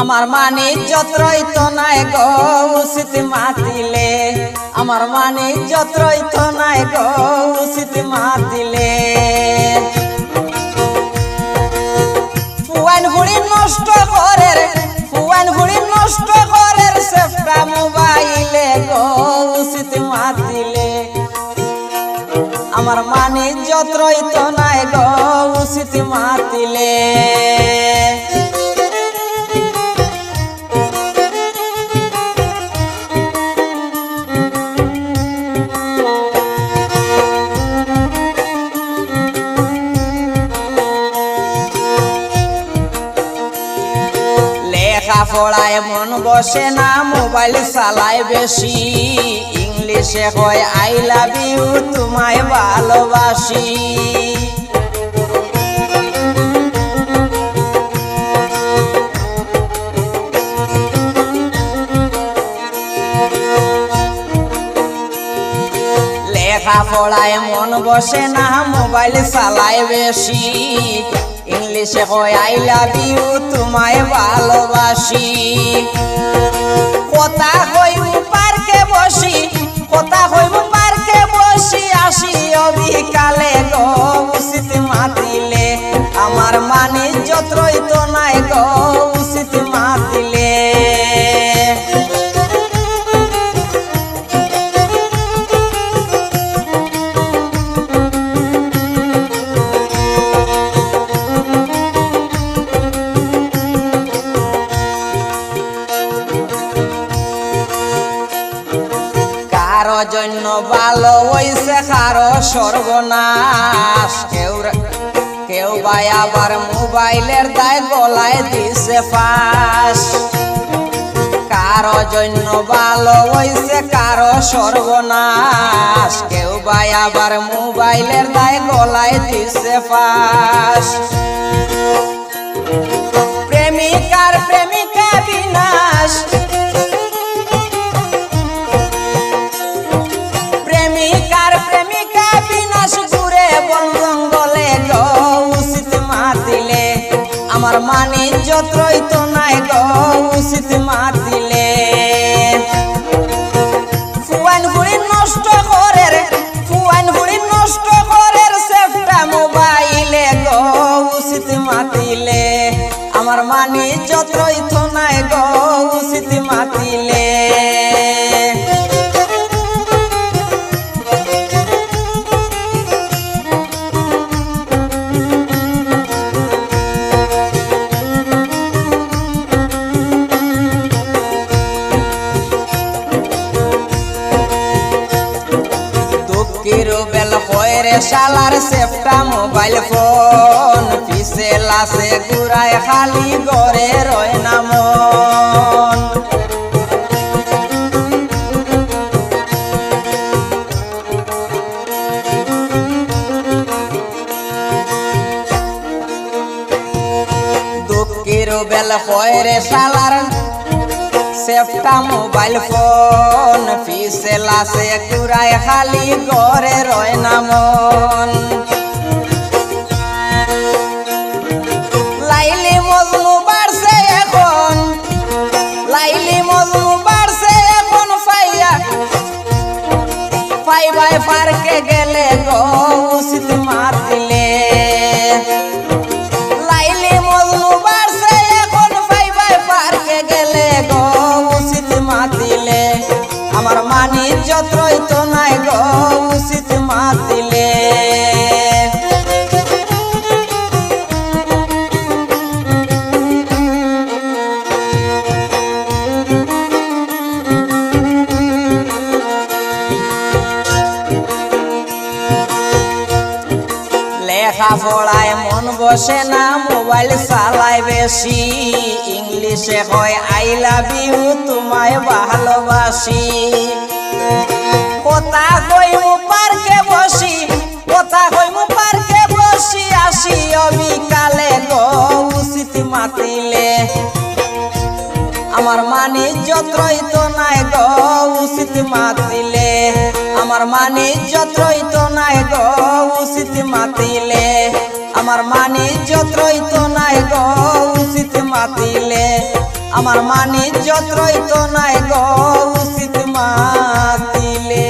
আমার মানে যত্রই তো নাই গো মাতিলে। আমার মানে যত্রই তো নাই গো মাতিলে। ফুয়ান হুড়ি নষ্ট করে ফুয়ান হুড়ি নষ্ট করে সেফটা মোবাইলে গো মাতিলে। আমার মানে যত্রই তো নাই গো মাতিলে। পড়ায় মন বসে না, মোবাইল চালায় বেশি। ইংলিশে হয় আই লাভ ইউ, তোমায় ভালোবাসি। লেখা পড়ায় মন বসে না, মোবাইল চালায় বেশি। ইংলিশে কয়, আই লাভ ইউ, তোমায় ভালোবাসি। কথা হইব পার্কে বসি, কথা হইব পার্কে বসি, আসি অবিকালে গো মাতিলে। আমার মানে যত্রই তো নাই গো। কারও জন্য ভালো হইছে, কারও সর্বনাশ। কেউ কেউ ভাই আবার মোবাইলের দায় গলায় দিছে ফাঁস। কারও জন্য ভালো হইছে, কারও সর্বনাশ। কেউ ভাই আবার মোবাইলের দায় গলায় দিছে ফাঁস। প্রেমিকার প্রেমিকা বিনাশ। মানে যত্রই তো নাই গো উচিত মাতিলে। ফুয়ান হুড়ি নষ্ট করে রে, ফুয়ান হুড়ি নষ্ট করে রে, সেফটা মোবাইলে গো উচিত মাতিলে। আমার মানে যত্রই তো নাই গো রে শালার সেফটা মোবাইল ফোন। পিছে লাসে ঘুরায় খালি গড়ে রয় না মন। দুঃখের বেল হয় রে সেফটা মোবাইল ফোন পিছে লাসে ঘুরায় খালি গড়ে রয় না মন। লাইলি এখন লাইলি এখন পার্কে গেলে গো লেখা পড়ায় মন বসে না, মোবাইল চালায় বেশি। ইংলিশে হয় আই লাভ ইউ তোমায় ভালোবাসি। কথা কইমু পার্কে বসি। কথা কইমু পার্কে বসি। আসি অবিকালে, গো উচিত মাতিলে। আমার মানে যত্রই তো নাই, গো উচিত মাতিলে। আমার মানি যত্রই তো নাই গো, উচিত মাতিলে। আমার মানি যত্রই তো নাই গো, উচিত মাতিলে।